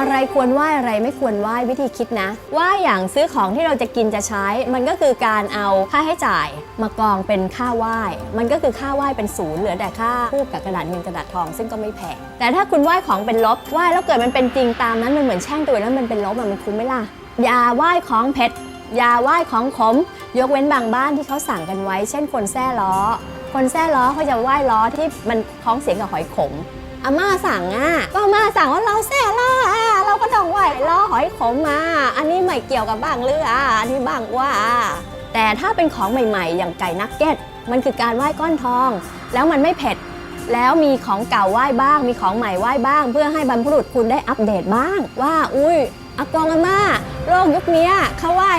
อะไรควรไหว้อะไรไม่ควรไหว้วิธีคิดนะไหว่าอย่างซื้อของที่เราจะกินจะใช้ มันก็คือการเอาค่าให้จ่ายมากองเป็นค่าไหว้ มันก็คือค่าไหว้เป็นศูนย์เหลือแต่ค่าทูบกับกระดาษเงินกระดาษทอง ซึ่งก็ไม่แพงแต่ถ้าคุณไหว้ของเป็นลบไหว้แล้วเกิดมันเป็นจริงตามนั้นมันเหมือนแช่งตัวแล้วมันเป็นลบมันคุ้มไหมล่ะอย่าไหว้ของเผ็ดอย่าไหว้ของขม ยกเว้นบางบ้านที่เขาสั่งกันไว้ เช่นคนแซ่ล้อ คนแซ่ล้อเขาจะไหว้ล้อที่มันคล้องเสียงกับหอยขมอาม่าสั่งอะก็อาม่าสั่งว่าเราแซ่ล้อ ล้อหอยขมมา อันนี้ไม่เกี่ยวกับบ้างเรืออะอันนี้บ้างว่า แต่ถ้าเป็นของใหม่ๆ อย่างไก่นักเก็ต มันคือการไหว้ก้อนทอง แล้วมันไม่เผ็ด แล้วมีของเก่าไหว้บ้าง มีของใหม่ไหว้บ้าง เพื่อให้บรรพบุรุษคุณได้อัปเดตบ้าง ว่า อุ้ยอากงอาม่าโลกยุคเนี้ยเขาไหว้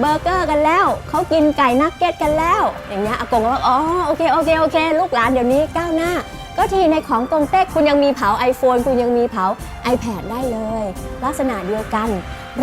เบอร์เกอร์กันแล้วเขากินไก่นักเก็ตกันแล้ว อย่างเงี้ยอากงก็อกอ๋อโอเคโอเคโอเค ลูกหลานเดี๋ยวนี้ก้าวหน้า ก็ทีในของกงเต็กคุณยังมีเผา iPhone คุณยังมีเผา iPad ได้เลย ลักษณะเดียวกัน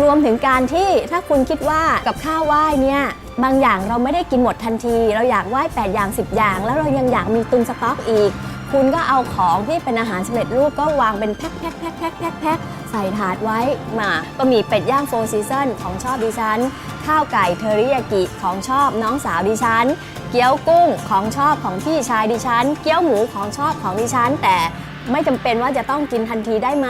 รวมถึงการที่ถ้าคุณคิดว่ากับข้าวไหว้เนี่ยบางอย่างเราไม่ได้กินหมดทันที เราอยากไหว้ 8 อย่าง 10 อย่าง แล้วเรายังอยากมีตุนสต็อกอีก คุณก็เอาของที่เป็นอาหารสำเร็จรูปก็วางเป็นแพ็คแพ็คแพ็คแพ็คแพ็คแพ็คใส่ถาดไว้มาก็มีเป็ดย่างโฟร์ซีซันของชอบดิฉัน ข้าวไก่เทอริยากิของชอบน้องสาวดิฉัน เกี๊ยวกุ้งของชอบของพี่ชายดิฉัน เกี๊ยวหมูของชอบของดิฉัน แต่ ไม่จำเป็นว่าจะต้องกินทันทีได้ไหม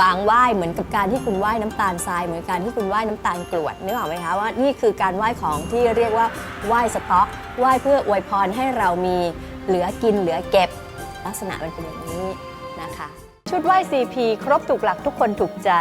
วางไหว้เหมือนกับการที่คุณไหว้น้ำตาลทราย เหมือนการที่คุณไหว้น้ำตาลกรวดนึกออกไหมคะว่านี่คือการไหว้ของที่เรียกว่าไหว้สต็อกไหว้เพื่ออวยพรให้เรามีเหลือกินเหลือเก็บ ลักษณะมันเป็นอย่างนี้นะคะ ชุดไหว้ CP ครบถูกหลักทุกคนถูกใจ